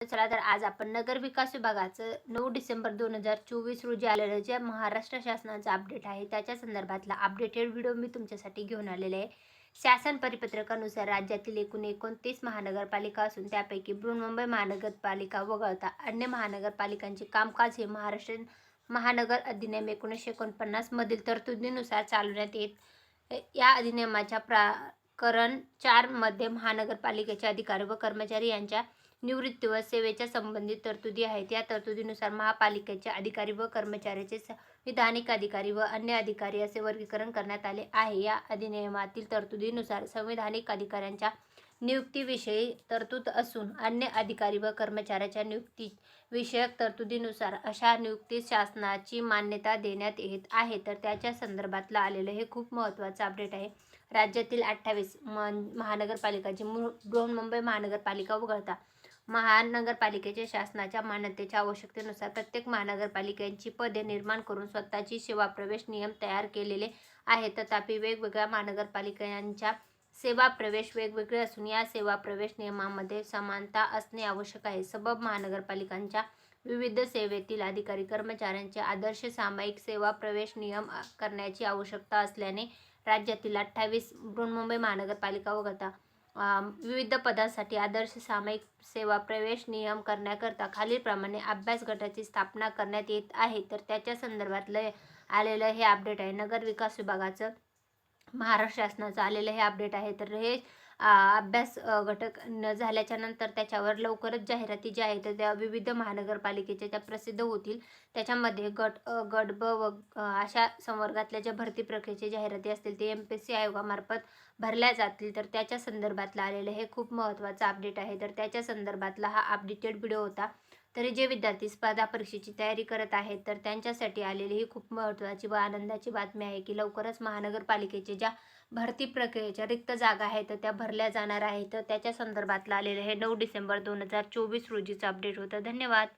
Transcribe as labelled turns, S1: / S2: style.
S1: चला तर आज आपण नगर विकास विभागाचं नऊ डिसेंबर दोन हजार चोवीस रोजी आलेलं जे महाराष्ट्र शासनाचं अपडेट आहे त्याच्या संदर्भातला अपडेटेड व्हिडिओ मी तुमच्यासाठी घेऊन आलेले आहे. शासन परिपत्रकानुसार राज्यातील एकूण एकोणतीस महानगरपालिका असून त्यापैकी बृहन्मुंबई महानगरपालिका वगळता अन्य महानगरपालिकांचे कामकाज हे महाराष्ट्र महानगर अधिनियम एकोणीसशे एकोणपन्नासमधील तरतुदीनुसार चालवण्यात येत. या अधिनियमाच्या प्राकरण चारमध्ये महानगरपालिकेचे अधिकारी व कर्मचारी यांच्या निवृत्ती व सेवेच्या संबंधित तरतुदी आहेत. या तरतुदीनुसार महापालिकेचे अधिकारी व कर्मचाऱ्याचे संविधानिक अधिकारी व अन्य अधिकारी असे वर्गीकरण करण्यात आले आहे. या अधिनियमातील तरतुदीनुसार संविधानिक अधिकाऱ्यांच्या नियुक्तीविषयी तरतूद असून अन्य अधिकारी व कर्मचाऱ्याच्या नियुक्ती विषयक तरतुदीनुसार अशा नियुक्तीस शासनाची मान्यता देण्यात येत आहे. तर त्याच्या संदर्भातलं आलेलं हे खूप महत्त्वाचं अपडेट आहे. राज्यातील अठ्ठावीस महानगरपालिकाची मु बृहन्मुंबई महानगरपालिका वगळता महानगरपालिकेच्या शासनाच्या मान्यतेच्या आवश्यकतेनुसार प्रत्येक महानगरपालिकांची पदे निर्माण करून स्वतःची सेवा प्रवेश नियम तयार केलेले आहेत. तथापि वेगवेगळ्या महानगरपालिकांच्या सेवा प्रवेश वेगवेगळे असून या सेवा प्रवेश नियमामध्ये समानता असणे आवश्यक आहे. सबब महानगरपालिकांच्या विविध सेवेतील अधिकारी कर्मचाऱ्यांचे आदर्श सामायिक सेवा प्रवेश नियम करण्याची आवश्यकता असल्याने राज्यातील अठ्ठावीस बृहन्मुंबई महानगरपालिका वगळता विविध पदांसाठी आदर्श सामायिक सेवा प्रवेश नियम करण्याकरता खालीलप्रमाणे अभ्यास गटाची स्थापना करण्यात येत आहे. तर त्याच्या संदर्भात लय आलेलं हे अपडेट आहे. नगर विकास विभागाचं महाराष्ट्र शासनाचं आलेलं हे अपडेट आहे. तर हे अभ्यास घटक न झाल्याच्यानंतर त्याच्यावर लवकरच जाहिराती ज्या आहेत त्या विविध महानगरपालिकेच्या त्या प्रसिद्ध होतील त्याच्यामध्ये गट गट ब व अशा संवर्गातल्या ज्या भरती प्रक्रियेच्या जाहिराती असतील ते एम पी एस सी आयोगामार्फत भरल्या जातील. तर त्याच्या संदर्भातलं आलेलं हे खूप महत्त्वाचं अपडेट आहे. तर त्याच्या संदर्भातला हा अपडेटेड व्हिडिओ होता. तरी जे विद्यार्थी स्पर्धा परीक्षेची तयारी करत आहेत तर त्यांच्यासाठी आलेली ही खूप महत्त्वाची व आनंदाची बातमी आहे की लवकरच महानगरपालिकेचे ज्या भरती प्रक्रियेच्या रिक्त जागा आहेत त्या भरल्या जाणार आहेत. तर त्याच्या संदर्भातलं आलेलं हे नऊ डिसेंबर दोन हजार चोवीस रोजीचं अपडेट होतं. धन्यवाद.